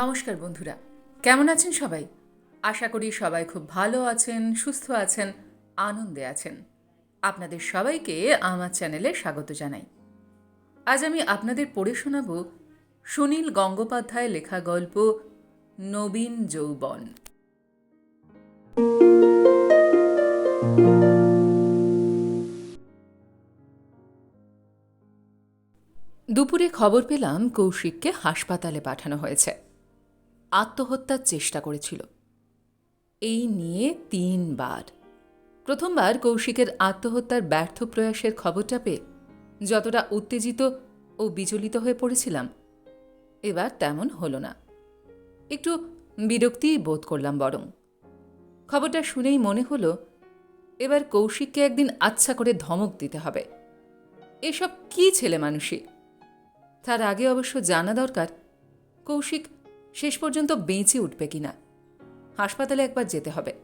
নমস্কার বন্ধুরা, কেমন আছেন সবাই? আশা করি সবাই খুব ভালো আছেন, সুস্থ আছেন, আনন্দে আছেন। আপনাদের সবাইকে আমার চ্যানেলে স্বাগত জানাই। আজ আমি আপনাদের পড়ে শোনাব সুনীল গঙ্গোপাধ্যায় লেখা গল্প নবীন যৌবন। দুপুরে খবর পেলাম কৌশিককে হাসপাতালে পাঠানো হয়েছে। আত্মহত্যার চেষ্টা করেছিল। এই নিয়ে তিনবার। প্রথমবার কৌশিকের আত্মহত্যার ব্যর্থ প্রয়াসের খবরটা পেয়ে যতটা উত্তেজিত ও বিচলিত হয়ে পড়েছিলাম, এবার তেমন হলো না। একটু বিরক্তিই বোধ করলাম বরং। খবরটা শুনেই মনে হলো, এবার কৌশিককে একদিন আচ্ছা করে ধমক দিতে হবে। এসব কি ছেলে মানুষই? তার আগে অবশ্য জানা দরকার, কৌশিক শেষ পর্যন্ত বেঁচে উঠবে কিনা? হাসপাতালে একবার যেতে হবে।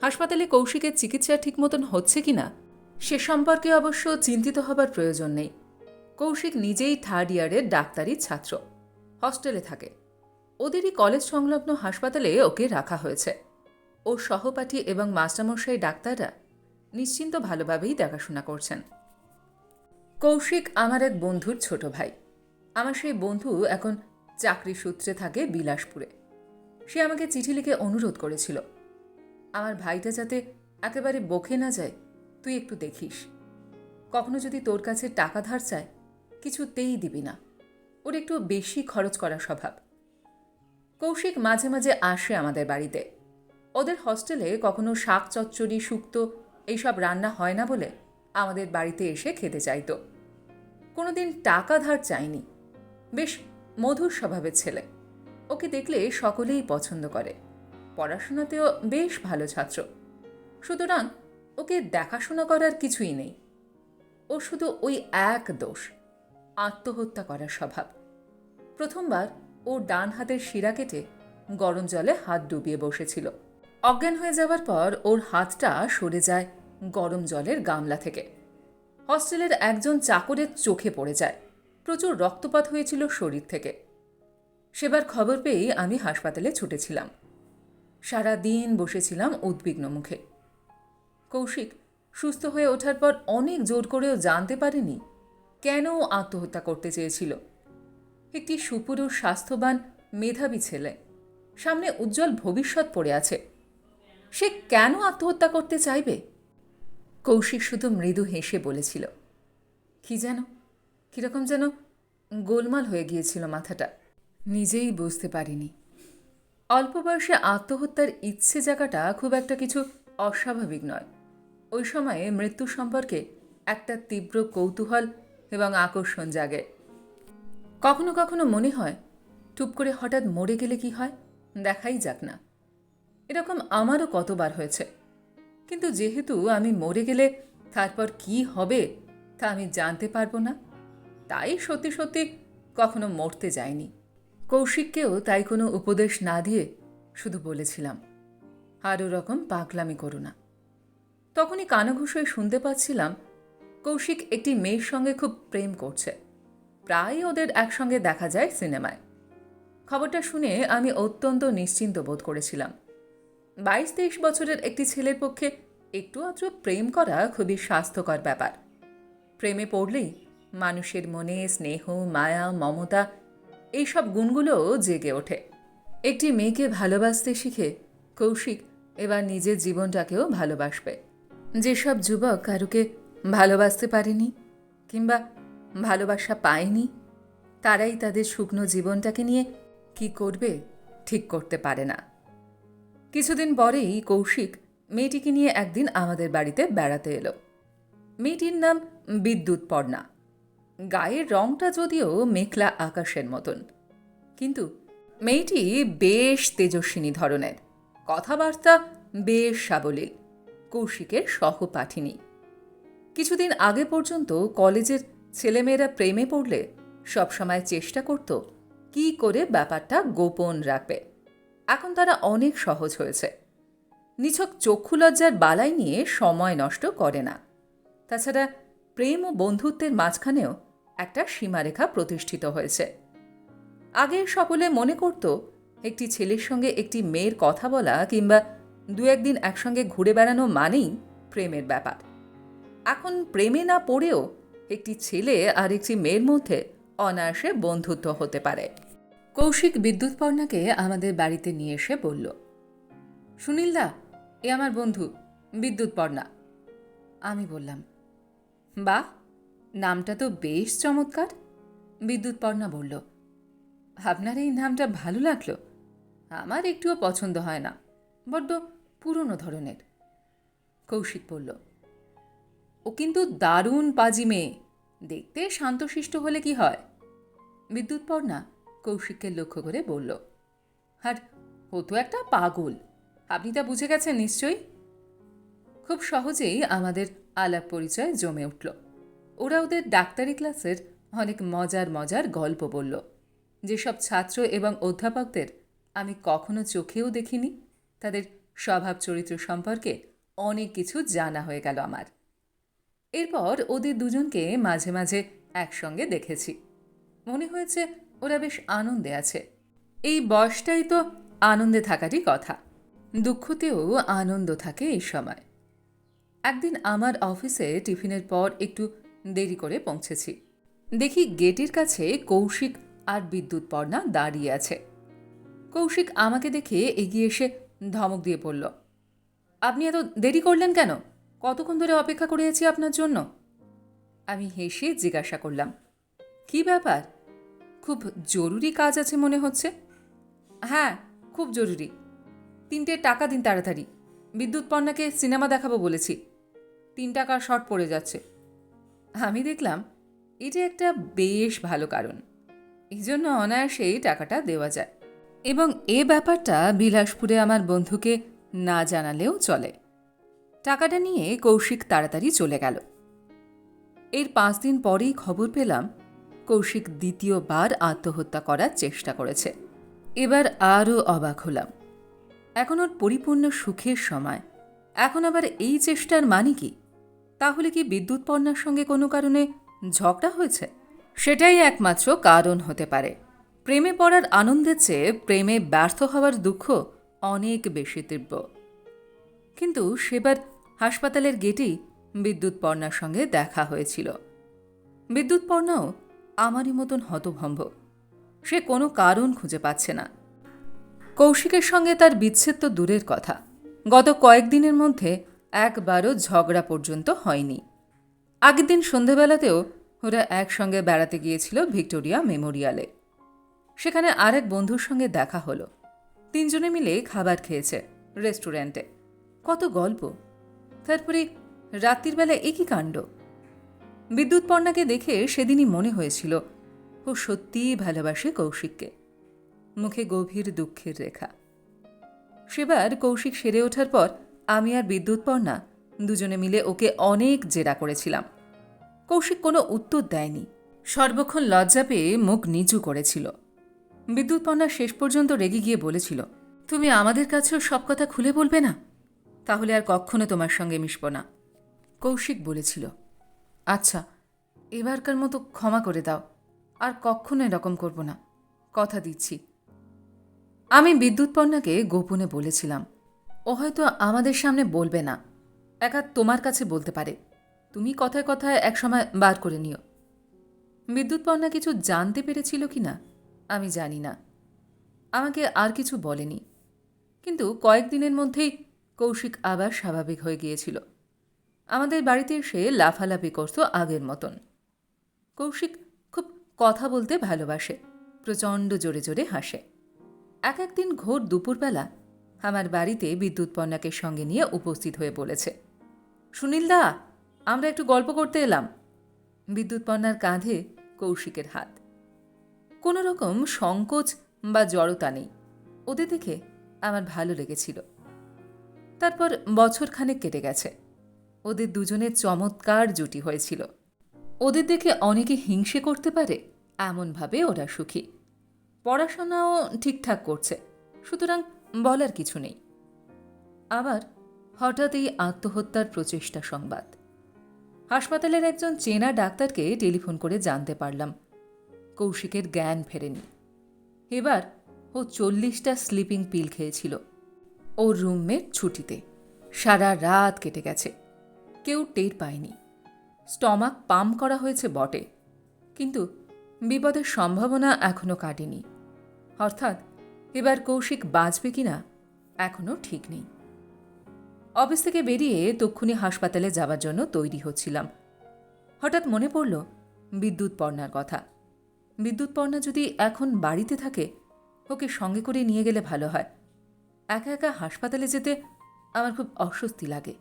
হাসপাতালে কৌশিকের চিকিৎসা ঠিক মতন হচ্ছে কিনা? সে সম্পর্কে অবশ্য চিন্তিত হবার প্রয়োজন নেই। কৌশিক নিজেই থার্ড ইয়ারের ডাক্তারি ছাত্র। হস্টেলে থাকে। ওদেরই কলেজ সংলগ্ন হাসপাতালে ওকে রাখা হয়েছে। ওর সহপাঠী এবং মাস্টারমশাই ডাক্তাররা নিশ্চিন্ত ভালোভাবেই দেখাশোনা করছেন। কৌশিক আমার এক বন্ধুর ছোট ভাই। আমার সেই বন্ধু এখন চাকরি সূত্রে থাকে বিলাসপুরে। সে আমাকে চিঠি লিখে অনুরোধ করেছিল। আমার ভাইটা যাতে একেবারে বকে না যায়, তুই একটু দেখিস। কখনো যদি তোর কাছে টাকা ধার চায়, কিছুতেই দিবি না। ওর একটু বেশি খরচ করা স্বভাব। কৌশিক মাঝে মাঝে আসে আমাদের বাড়িতে। ওদের হস্টেলে কখনো শাক চচ্চড়ি, শুক্তো এইসব রান্না হয় না বলে আমাদের বাড়িতে এসে খেতে চাইতো। কোনোদিন টাকা ধার চায়নি। বেশ মধুর স্বভাবের ছেলে। ওকে দেখলে সকলেই পছন্দ করে। পড়াশোনাতেও বেশ ভালো ছাত্র। সুতরাং ওকে দেখাশোনা করার কিছুই নেই। ও শুধু ওই এক দোষ, আত্মহত্যা করার স্বভাব। প্রথমবার ও ডান হাতের শিরা কেটে গরম জলে হাত ডুবিয়ে বসেছিল। অজ্ঞান হয়ে যাওয়ার পর ওর হাতটা সরে যায় গরম জলের গামলা থেকে। হস্টেলের একজন চাকরের চোখে পড়ে যায়। প্রচুর রক্তপাত হয়েছিল শরীর থেকে। সেবার খবর পেয়েই আমি হাসপাতালে ছুটেছিলাম। সারা দিন বসেছিলাম উদ্বিগ্ন মুখে। কৌশিক, সুস্থ হয়ে ওঠার পর অনেক জোর করেও জানতে পারেনি কেন আত্মহত্যা করতে চেয়েছিল। একটি সুপুরুষ স্বাস্থ্যবান, মেধাবী ছেলে। সামনে উজ্জ্বল ভবিষ্যৎ পড়ে আছে। সে কেন আত্মহত্যা করতে চাইবে? কৌশিক শুধু মৃদু হেসে বলেছিল, কি যেন? কীরকম যেন গোলমাল হয়ে গিয়েছিল মাথাটা। নিজেই বুঝতে পারিনি। অল্প বয়সে আত্মহত্যার ইচ্ছে জাগাটা খুব একটা কিছু অস্বাভাবিক নয়। ওই সময়ে মৃত্যু সম্পর্কে একটা তীব্র কৌতূহল এবং আকর্ষণ জাগে। কখনো কখনো মনে হয় টুপ করে হঠাৎ মরে গেলে কি হয়? দেখাই যাক না। এরকম আমারও কতবার হয়েছে। কিন্তু যেহেতু আমি মরে গেলে তারপর কি হবে তা আমি জানতে পারব না। তাই সত্যি সত্যি কখনো মরতে যায়নি। কৌশিককেও তাই কোনো উপদেশ না দিয়ে শুধু বলেছিলাম, আরও রকম পাগলামি করো না। তখনই কানাঘুষোয় শুনতে পাচ্ছিলাম, কৌশিক একটি মেয়ের সঙ্গে খুব প্রেম করছে। প্রায় ওদের একসঙ্গে দেখা যায় সিনেমায়। খবরটা শুনে আমি অত্যন্ত নিশ্চিন্ত বোধ করেছিলাম। বাইশ তেইশ বছরের একটি ছেলের পক্ষে একটু আধটু প্রেম করা খুবই স্বাস্থ্যকর ব্যাপার। প্রেমে পড়লেই মানুষের মনে স্নেহ, মায়া, মমতা, এইসব গুণগুলোও জেগে ওঠে। একটি মেয়েকে ভালোবাসতে শিখে কৌশিক এবার নিজের জীবনটাকেও ভালোবাসবে। যেসব যুবক কারুকে ভালোবাসতে পারেনি কিংবা ভালোবাসা পায়নি, তারাই তাদের শুকনো জীবনটাকে নিয়ে কি করবে ঠিক করতে পারে না। কিছুদিন পরেই কৌশিক মেয়েটিকে নিয়ে একদিন আমাদের বাড়িতে বেড়াতে এলো। মেয়েটির নাম বিদ্যুৎ পর্ণা। গায়ের রংটা যদিও মেঘলা আকাশের মতন। কিন্তু মেয়েটি বেশ তেজস্বিনী ধরনের। কথাবার্তা বেশ সাবলীল। কৌশিকের সহপাঠিনী। কিছুদিন আগে পর্যন্ত কলেজের ছেলেমেয়েরা প্রেমে পড়লে সবসময় চেষ্টা করত কি করে ব্যাপারটা গোপন রাখবে। এখন তারা অনেক সহজ হয়েছে। নিছক চক্ষুলজ্জার বালাই নিয়ে সময় নষ্ট করে না। তাছাড়া প্রেম ও বন্ধুত্বের মাঝখানেও একটা সীমারেখা প্রতিষ্ঠিত হয়েছে। আগে সকলে মনে করত, একটি ছেলের সঙ্গে একটি মেয়ের কথা বলা কিংবা দু একদিন একসঙ্গে ঘুরে বেড়ানো মানেই প্রেমের ব্যাপার। এখন প্রেমে না পড়েও একটি ছেলে আর একটি মেয়ের মধ্যে অনায়াসে বন্ধুত্ব হতে পারে। কৌশিক বিদ্যুৎপর্ণাকে আমাদের বাড়িতে নিয়ে এসে বলল সুনীলদা এ আমার বন্ধু, বিদ্যুৎপর্ণা। আমি বললাম, বাহ! নামটা তো বেশ চমৎকার। বিদ্যুৎপর্ণা বলল, আপনার এই নামটা ভালো লাগল। আমার একটুও পছন্দ হয় না, বড্ড পুরনো ধরনের। কৌশিক বলল, ও কিন্তু দারুণ পাজি মেয়ে। দেখতে শান্তশিষ্ট হলে কি হয়? বিদ্যুৎপর্ণা কৌশিককে লক্ষ্য করে বলল, আর ও তো একটা পাগল। আপনি তা বুঝে গেছেন নিশ্চয়ই? খুব সহজেই আমাদের আলাপ পরিচয় জমে উঠল। ওরা ওদের ডাক্তারি ক্লাসের অনেক মজার মজার গল্প বলল। যেসব ছাত্র এবং অধ্যাপকদের আমি কখনো চোখেও দেখিনি, তাদের স্বভাব চরিত্র সম্পর্কে অনেক কিছু জানা হয়ে গেল আমার। এরপর ওদের দুজনকে মাঝে মাঝে একসঙ্গে দেখেছি। মনে হয়েছে ওরা বেশ আনন্দে আছে। এই বয়সটাই তো আনন্দে থাকারই কথা। দুঃখতেও আনন্দ থাকে এই সময়। একদিন আমার অফিসে টিফিনের পর একটু দেরি করে পৌঁছেছি। দেখি গেটের কাছে কৌশিক আর বিদ্যুৎ পর্ণা দাঁড়িয়ে আছে। কৌশিক আমাকে দেখে এগিয়ে এসে ধমক দিয়ে পড়ল আপনি এত দেরি করলেন কেন? কতক্ষণ ধরে অপেক্ষা করে আছি আপনার জন্য? আমি হেসে জিজ্ঞাসা করলাম, কি ব্যাপার? খুব জরুরি কাজ আছে মনে হচ্ছে? হ্যাঁ খুব জরুরি। তিনটে টাকা দিন তাড়াতাড়ি। বিদ্যুৎ পণ্যাকে সিনেমা দেখাবো বলেছি। তিন টাকা শর্ট পড়ে যাচ্ছে। আমি দেখলাম এটা একটা বেশ ভালো কারণ। এই জন্য অনায়াসেই টাকাটা দেওয়া যায়। এবং এ ব্যাপারটা বিলাসপুরে আমার বন্ধুকে না জানালেও চলে। টাকাটা নিয়ে কৌশিক তাড়াতাড়ি চলে গেল। এর পাঁচ দিন পরেই খবর পেলাম, কৌশিক দ্বিতীয়বার আত্মহত্যা করার চেষ্টা করেছে। এবার আরও অবাক হলাম। এখন ওর পরিপূর্ণ সুখের সময়। এখন আবার এই চেষ্টার মানে কি? তাহলে কি বিদ্যুৎ পণ্যার সঙ্গে কোনো কারণে ঝগড়া হয়েছে? সেটাই একমাত্র কারণ হতে পারে। প্রেমে পড়ার আনন্দের চেয়ে প্রেমে ব্যর্থ হওয়ার দুঃখ অনেক বেশি তীব্র। কিন্তু সেবার হাসপাতালের গেটেই বিদ্যুৎ পর্ণার সঙ্গে দেখা হয়েছিল। বিদ্যুৎ পর্ণাও আমারই মতন হতভম্ব। সে কোনো কারণ খুঁজে পাচ্ছে না। কৌশিকের সঙ্গে তার বিচ্ছেদ তো দূরের কথা। গত কয়েকদিনের মধ্যে একবারও ঝগড়া পর্যন্ত হয়নি। আগের দিন সন্ধেবেলাতেও ওরা একসঙ্গে বেড়াতে গিয়েছিল ভিক্টোরিয়া মেমোরিয়ালে। সেখানে আরেক বন্ধুর সঙ্গে দেখা হলো। তিনজনে মিলে খাবার খেয়েছে রেস্টুরেন্টে। কত গল্প। তারপরে রাত্রির বেলা একই কাণ্ড? বিদ্যুৎ পর্ণাকে দেখে সেদিনই মনে হয়েছিল, ও সত্যিই ভালোবাসে কৌশিককে। মুখে গভীর দুঃখের রেখা। সেবার কৌশিক সেরে ওঠার পর আমি আর বিদ্যুৎ পর্ণা দুজনে মিলে ওকে অনেক জেরা করেছিলাম। কৌশিক কোনো উত্তর দেয়নি। সর্বক্ষণ লজ্জা পেয়ে মুখ নিচু করেছিল। বিদ্যুৎ পর্ণা শেষ পর্যন্ত রেগে গিয়ে বলেছিল, তুমি আমাদের কাছেও সব কথা খুলে বলবে না? তাহলে আর কখনো তোমার সঙ্গে মিশব না। কৌশিক বলেছিল আচ্ছা এবারকার মতো ক্ষমা করে দাও, আর কখনো এরকম করব না। কথা দিচ্ছি। আমি বিদ্যুৎ পণ্যাকে গোপনে বলেছিলাম ও হয়তো আমাদের সামনে বলবে না। একা তোমার কাছে বলতে পারে। তুমি কথায় কথায় একসময় বার করে নিও। বিদ্যুৎ পণ্যা কিছু জানতে পেরেছিল কি না, আমি জানি না। আমাকে আর কিছু বলেনি। কিন্তু কয়েকদিনের মধ্যেই কৌশিক আবার স্বাভাবিক হয়ে গিয়েছিল। আমাদের বাড়িতে এসে লাফালাফি করত আগের মতন। কৌশিক খুব কথা বলতে ভালোবাসে, প্রচণ্ড জোরে জোরে হাসে। এক একদিন ঘোর দুপুরবেলা আমার বাড়িতে বিদ্যুৎ পণ্যাকে সঙ্গে নিয়ে উপস্থিত হয়ে পড়েছে সুনীলদা আমরা একটু গল্প করতে এলাম। বিদ্যুৎ পণ্যার কাঁধে কৌশিকের হাত। কোনো রকম সংকোচ বা জড়তা নেই। ওদের দেখে আমার ভালো লেগেছিল। তারপর বছরখানেক কেটে গেছে। ওদের দুজনের চমৎকার জুটি হয়েছিল। ওদের দেখে অনেকে হিংসে করতে পারে, এমনভাবে ওরা সুখী। পড়াশোনাও ঠিকঠাক করছে। সুতরাং বলার কিছু নেই। আবার হঠাৎ এই আত্মহত্যার প্রচেষ্টা সংবাদ। হাসপাতালের একজন চেনা ডাক্তারকে টেলিফোন করে জানতে পারলাম। কৌশিকের জ্ঞান ফেরেনি। এবার ও চল্লিশটা স্লিপিং পিল খেয়েছিল। ওর রুমমেট ছুটিতে। সারা রাত কেটে গেছে। কেউ টের পায়নি। স্টমাক পাম্প করা হয়েছে বটে। কিন্তু বিপদের সম্ভাবনা এখনও কাটেনি। অর্থাৎ এবার কৌশিক বাঁচবে কিনা এখনও ঠিক নেই। অফিস থেকে বেরিয়ে তক্ষুনি হাসপাতালে যাওয়ার জন্য তৈরি হচ্ছিলাম। হঠাৎ মনে পড়ল, বিদ্যুৎ পর্ণার কথা। বিদ্যুৎ পর্ণা যদি এখন বাড়িতে থাকে, ওকে সঙ্গে করে নিয়ে গেলে ভালো হয়। একা একা হাসপাতালে যেতে আমার খুব অস্বস্তি লাগে।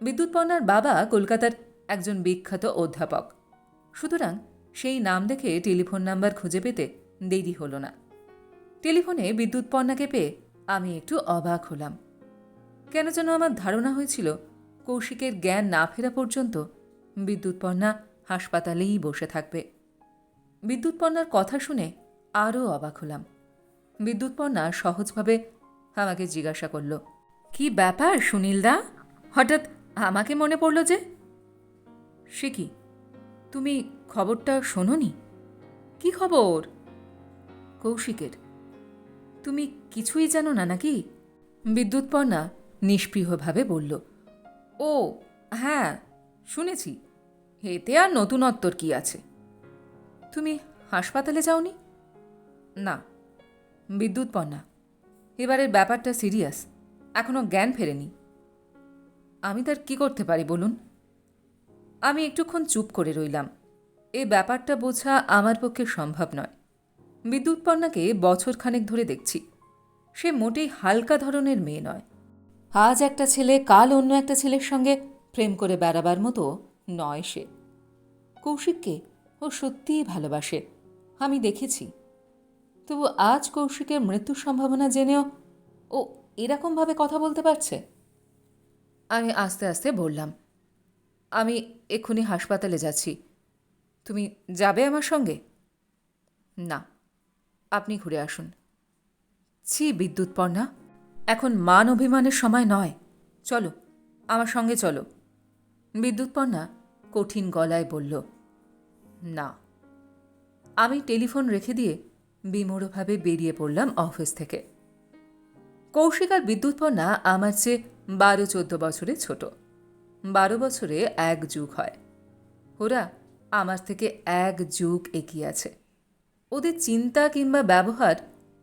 বিদ্যুৎ পর্ণার বাবা কলকাতার একজন বিখ্যাত অধ্যাপক। সুতরাং সেই নাম দেখে টেলিফোন নাম্বার খুঁজে পেতে দেরি হলো না। টেলিফোনে বিদ্যুৎ পণ্যাকে পেয়ে আমি একটু অবাক হলাম। কেন যেন আমার ধারণা হয়েছিল, কৌশিকের জ্ঞান না ফেরা পর্যন্ত বিদ্যুৎ পর্ণা হাসপাতালেই বসে থাকবে। বিদ্যুৎ পর্ণার কথা শুনে আরও অবাক হলাম। বিদ্যুৎ পর্ণা সহজভাবে আমাকে জিজ্ঞাসা করল, কি ব্যাপার সুনীলদা হঠাৎ আমাকে মনে পড়ল যে সে কি? তুমি খবরটা শোনোনি? কি খবর? কৌশিকের তুমি কিছুই জানো না নাকি? বিদ্যুৎপর্ণা নিষ্পৃহভাবে বলল, ও হ্যাঁ শুনেছি। এতে আর নতুনত্বর কি আছে? তুমি হাসপাতালে যাওনি? না, বিদ্যুৎপর্ণা, এবারের ব্যাপারটা সিরিয়াস এখনও জ্ঞান ফেরেনি। আমি তার কি করতে পারি বলুন? আমি একটুক্ষণ চুপ করে রইলাম। এ ব্যাপারটা বোঝা আমার পক্ষে সম্ভব নয়। বিদ্যুৎপর্ণাকে বছরখানেক ধরে দেখছি। সে মোটেই হালকা ধরনের মেয়ে নয়। আজ একটা ছেলে, কাল অন্য একটা ছেলের সঙ্গে প্রেম করে বেড়াবার মতো নয় সে। কৌশিককে ও সত্যিই ভালোবাসে, আমি দেখেছি। তবু আজ কৌশিকের মৃত্যুর সম্ভাবনা জেনেও ও এরকমভাবে কথা বলতে পারছে? আমি আস্তে আস্তে বললাম, আমি এক্ষুনি হাসপাতালে যাচ্ছি। তুমি যাবে আমার সঙ্গে? না। আপনি ঘুরে আসুন। ছি বিদ্যুৎপর্ণা এখন মান অভিমানের সময় নয়। চলো, আমার সঙ্গে চলো। বিদ্যুৎপর্ণা কঠিন গলায় বলল, না। আমি টেলিফোন রেখে দিয়ে বিমূঢ়ভাবে বেরিয়ে পড়লাম অফিস থেকে। কৌশিক আর বিদ্যুৎপর্ণা আমার চেয়ে বারো, চোদ্দ বছরে ছোট। বারো বছরে এক যুগ হয়। ওরা আমার থেকে এক যুগ এগিয়ে আছে। ওদের চিন্তা কিংবা ব্যবহার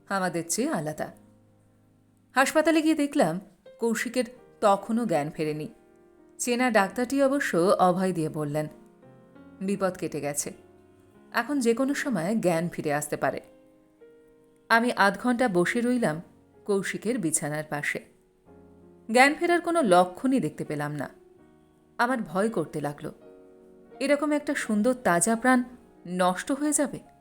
আমাদের চেয়ে আলাদা। হাসপাতালে গিয়ে দেখলাম কৌশিকের তখনও জ্ঞান ফেরেনি। চেনা ডাক্তারটি অবশ্য অভয় দিয়ে বললেন, বিপদ কেটে গেছে। এখন যে কোনো সময় জ্ঞান ফিরে আসতে পারে। আমি আধ ঘণ্টা বসে রইলাম কৌশিকের বিছানার পাশে। জ্ঞান ফেরার কোনো লক্ষণই দেখতে পেলাম না। আমার ভয় করতে লাগল। এরকম একটা সুন্দর তাজা প্রাণ নষ্ট হয়ে যাবে?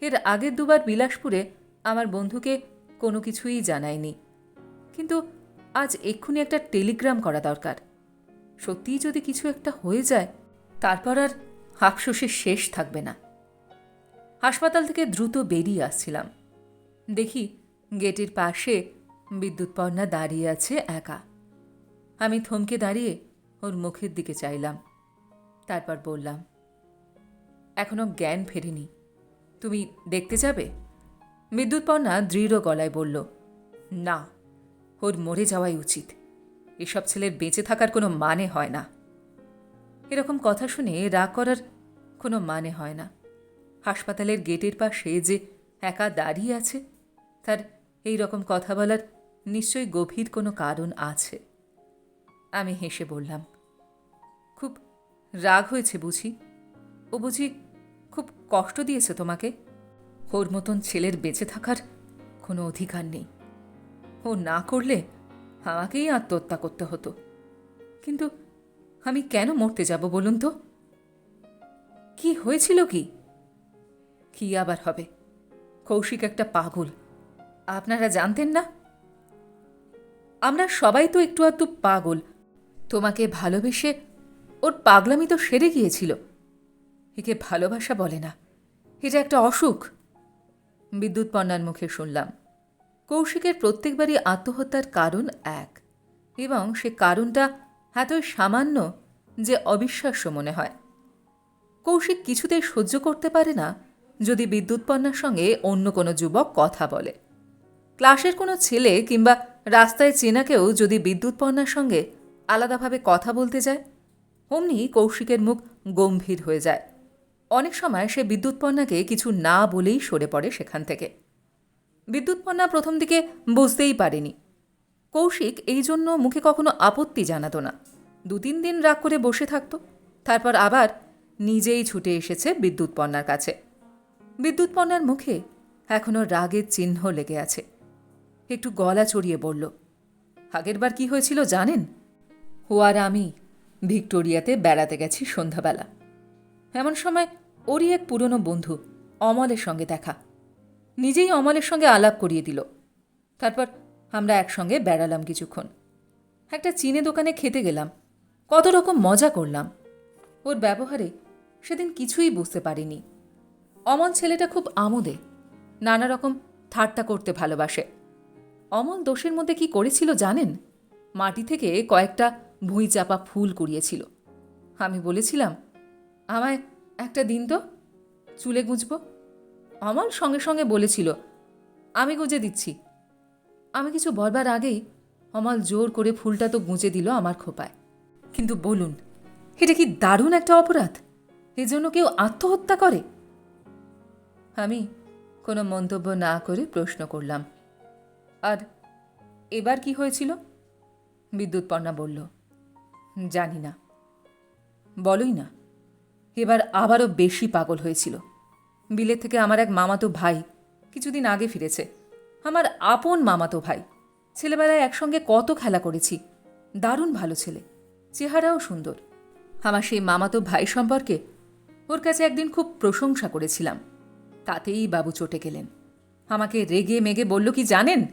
এর আগের দুবার বিলাসপুরে আমার বন্ধুকে কোনো কিছুই জানায়নি। কিন্তু আজ এক্ষুনি একটা টেলিগ্রাম করা দরকার। সত্যিই যদি কিছু একটা হয়ে যায়, তারপর আর হাফশোষের শেষ থাকবে না। হাসপাতাল থেকে দ্রুত বেরিয়ে আসছিলাম। দেখি গেটের পাশে বিদ্যুৎপর্ণা দাঁড়িয়ে আছে একা। আমি থমকে দাঁড়িয়ে ওর মুখের দিকে চাইলাম। তারপর বললাম এখনও জ্ঞান ফেরেনি। তুমি দেখতে যাবে? বিদ্যুৎপর্ণা দৃঢ় গলায় বলল, না, ওর মরে যাওয়াই উচিত। এসব ছেলের বেঁচে থাকার কোনো মানে হয় না। এরকম কথা শুনে রাগ করার কোনো মানে হয় না। হাসপাতালের গেটের পাশে যে একা দাঁড়িয়ে আছে, তার এই রকম কথা বলার নিশ্চয়ই গভীর কোনো কারণ আছে। আমি হেসে বললাম, খুব রাগ হয়েছে বুঝি? ও বুঝি কষ্ট দিয়েছে তোমাকে? ওর মতন ছেলের বেঁচে থাকার কোনো অধিকার নেই। ও না করলে আমাকেই আত্মহত্যা করতে হতো। কিন্তু আমি কেন মরতে যাব বলুন তো? কি হয়েছিল কি? কি আবার হবে? কৌশিক একটা পাগল। আপনারা জানতেন না? আমরা সবাই তো একটু আধটু পাগল। তোমাকে ভালোবেসে ওর পাগলামি তো সেরে গিয়েছিল। একে ভালোবাসা বলে না। এটা একটা অসুখ। বিদ্যুৎ পণ্যার মুখে শুনলাম, কৌশিকের প্রত্যেকবারই আত্মহত্যার কারণ এক এবং সে কারণটা এতই সামান্য যে অবিশ্বাস্য মনে হয়। কৌশিক কিছুতেই সহ্য করতে পারে না যদি বিদ্যুৎপন্নার সঙ্গে অন্য কোনো যুবক কথা বলে। ক্লাসের কোনো ছেলে কিংবা রাস্তায় চেনাকেও যদি বিদ্যুৎপন্নার সঙ্গে আলাদাভাবে কথা বলতে যায়, অমনি কৌশিকের মুখ গম্ভীর হয়ে যায়। অনেক সময় সে বিদ্যুৎপন্নাকে কিছু না বলেই সরে পড়ে সেখান থেকে। বিদ্যুৎপন্না প্রথম দিকে বুঝতেই পারেনি। কৌশিক এই জন্য মুখে কখনো আপত্তি জানাতো না। দু তিন দিন রাগ করে বসে থাকতো, তারপর আবার নিজেই ছুটে এসেছে বিদ্যুৎপন্নার কাছে। বিদ্যুৎপন্নার মুখে এখনও রাগের চিহ্ন লেগে আছে। একটু গলা চড়িয়ে বলল, আগেরবার কি হয়েছিল জানেন? আর আমি ভিক্টোরিয়াতে বেড়াতে গেছি সন্ধ্যাবেলা। এমন সময় ওরই এক পুরনো বন্ধু অমলের সঙ্গে দেখা। নিজেই অমলের সঙ্গে আলাপ করিয়ে দিল। তারপর আমরা একসঙ্গে বেড়ালাম কিছুক্ষণ। একটা চীনে দোকানে খেতে গেলাম। কত রকম মজা করলাম। ওর ব্যবহারে সেদিন কিছুই বুঝতে পারিনি। অমল ছেলেটা খুব আমোদে, নানা রকম ঠাট্টা করতে ভালোবাসে। অমল দোষের মধ্যে কি করেছিল জানেন? মাটি থেকে কয়েকটা ভুঁই চাপা ফুল কুড়িয়েছিল। আমি বলেছিলাম আমায় একটা দিন তো, চুলে গুঁজব। অমল সঙ্গে সঙ্গে বলেছিল, আমি গুঁজে দিচ্ছি। আমি কিছু বলবার আগেই অমল জোর করে ফুলটা তো গুঁজে দিল আমার খোপায়। কিন্তু বলুন, এটা কি দারুণ একটা অপরাধ? এজন্য কেউ আত্মহত্যা করে? আমি কোনো মন্তব্য না করে প্রশ্ন করলাম। আর এবার কি হয়েছিল? বিদ্যুৎপর্ণা বলল, জানি না। বলোই না। এবার আবারও বেশি পাগল হয়েছিল। বিলেত থেকে আমার এক মামাতো ভাই কিছুদিন আগে ফিরেছে। আমার আপন মামাতো ভাই। ছেলেবেলায় একসঙ্গে কত খেলা করেছি। দারুণ ভালো ছেলে। চেহারাও সুন্দর। আমার সেই মামাতো ভাই সম্পর্কে ওর কাছে একদিন খুব প্রশংসা করেছিলাম। তাতেই বাবু চটে গেলেন। আমাকে রেগে মেগে বলল, কি জানেন?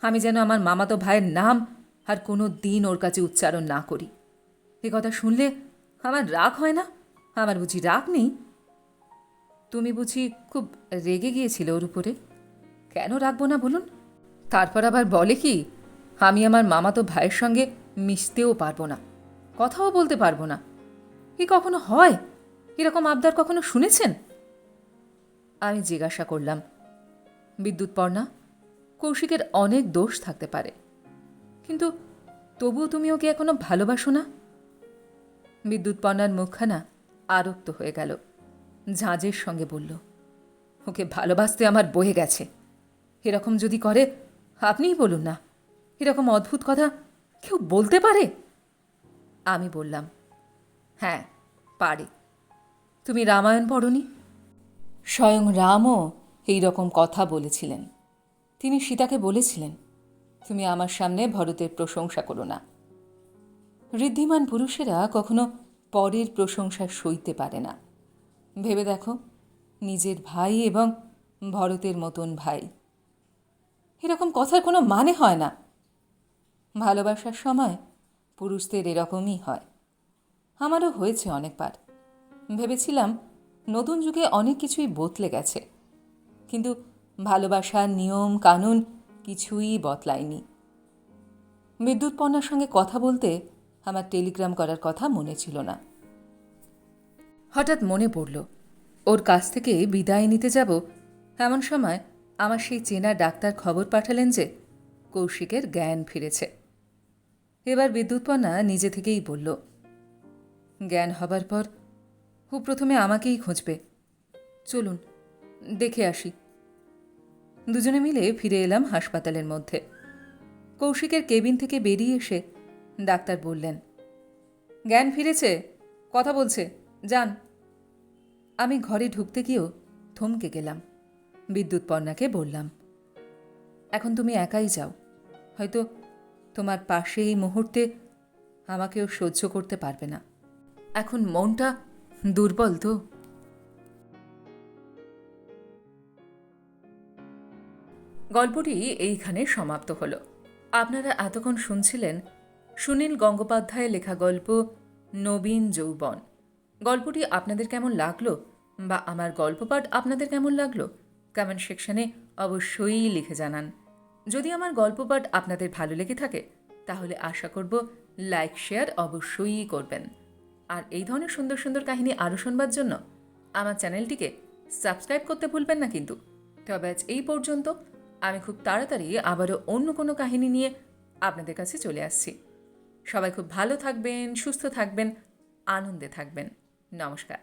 আমি যেন আমার মামাতো ভাইয়ের নাম আর কোনো দিন ওর কাছে উচ্চারণ না করি। এ কথা শুনলে আমার রাগ হয় না? আমার বুঝি রাগ নেই? তুমি বুঝি খুব রেগে গিয়েছিলে ওর উপরে? কেন রাখব না বলুন? তারপর আবার বলে কি, আমি আমার মামাতো ভাইয়ের সঙ্গে মিশতেও পারব না, কথাও বলতে পারব না। এ কখনো হয়? এরকম আবদার কখনো শুনেছেন? আমি জিজ্ঞাসা করলাম বিদ্যুৎপর্ণা কৌশিকের অনেক দোষ থাকতে পারে, কিন্তু তবুও তুমি ওকে এখনও ভালোবাসো না? বিদ্যুৎপর্ণার মুখখানা আরক্ত হয়ে গেল। ঝাঁঝের সঙ্গে বলল, ওকে ভালোবাসতে আমার বয়ে গেছে। এরকম যদি করে, আপনিই বলুন না। এরকম অদ্ভুত কথা কেউ বলতে পারে? আমি বললাম হ্যাঁ পারে। তুমি রামায়ণ পড়নি? স্বয়ং রামও এই রকম কথা বলেছিলেন। তিনি সীতাকে বলেছিলেন, তুমি আমার সামনে ভরতের প্রশংসা করো না। ঋদ্ধিমান পুরুষেরা কখনো পরের প্রশংসা সইতে পারে না। ভেবে দেখো, নিজের ভাই এবং ভরতের মতন ভাই। এরকম কথার কোনো মানে হয় না। ভালোবাসার সময় পুরুষদের এরকমই হয়। আমারও হয়েছে অনেকবার। ভেবেছিলাম নতুন যুগে অনেক কিছুই বদলে গেছে। কিন্তু ভালোবাসার নিয়ম, কানুন কিছুই বদলায়নি। বিদ্যুৎপর্ণার সঙ্গে কথা বলতে আমার টেলিগ্রাম করার কথা মনে ছিল না। হঠাৎ মনে পড়ল, ওর কাছ থেকে বিদায় নিতে যাব। এমন সময় আমার সেই চেনা ডাক্তার খবর পাঠালেন যে কৌশিকের জ্ঞান ফিরেছে। এবার বিদ্যুৎপর্ণা নিজে থেকেই বলল, জ্ঞান হবার পর ও প্রথমে আমাকেই খুঁজবে। চলুন, দেখে আসি। দুজনে মিলে ফিরে এলাম হাসপাতালের মধ্যে। কৌশিকের কেবিন থেকে বেরিয়ে এসে ডাক্তার বললেন। জ্ঞান ফিরেছে? কথা বলছে। যান। আমি ঘরে ঢুকতে গিয়েও থমকে গেলাম। বিদ্যুৎ বিদ্যুৎপর্ণাকে বললাম, এখন তুমি একাই যাও। হয়তো তোমার পাশে এই মুহূর্তে আমাকেও সহ্য করতে পারবে না। এখন মনটা দুর্বল তো। গল্পটি এইখানে সমাপ্ত হলো। আপনারা এতক্ষণ শুনছিলেন সুনীল গঙ্গোপাধ্যায়ের লেখা গল্প নবীন যৌবন। গল্পটি আপনাদের কেমন লাগল বা আমার গল্পপাঠ আপনাদের কেমন লাগল কমেন্ট সেকশনে অবশ্যই লিখে জানান। যদি আমার গল্পপাঠ আপনাদের ভালো লেগে থাকে, তাহলে আশা করব লাইক শেয়ার অবশ্যই করবেন। আর এই ধরনের সুন্দর সুন্দর কাহিনী আরও শুনবার জন্য আমার চ্যানেলটিকে সাবস্ক্রাইব করতে ভুলবেন না কিন্তু। তবে আজ এই পর্যন্ত আমি খুব তাড়াতাড়ি আবারও অন্য কোনো কাহিনী নিয়ে আপনাদের কাছে চলে আসছি। সবাই খুব ভালো থাকবেন সুস্থ থাকবেন আনন্দে থাকবেন। নমস্কার।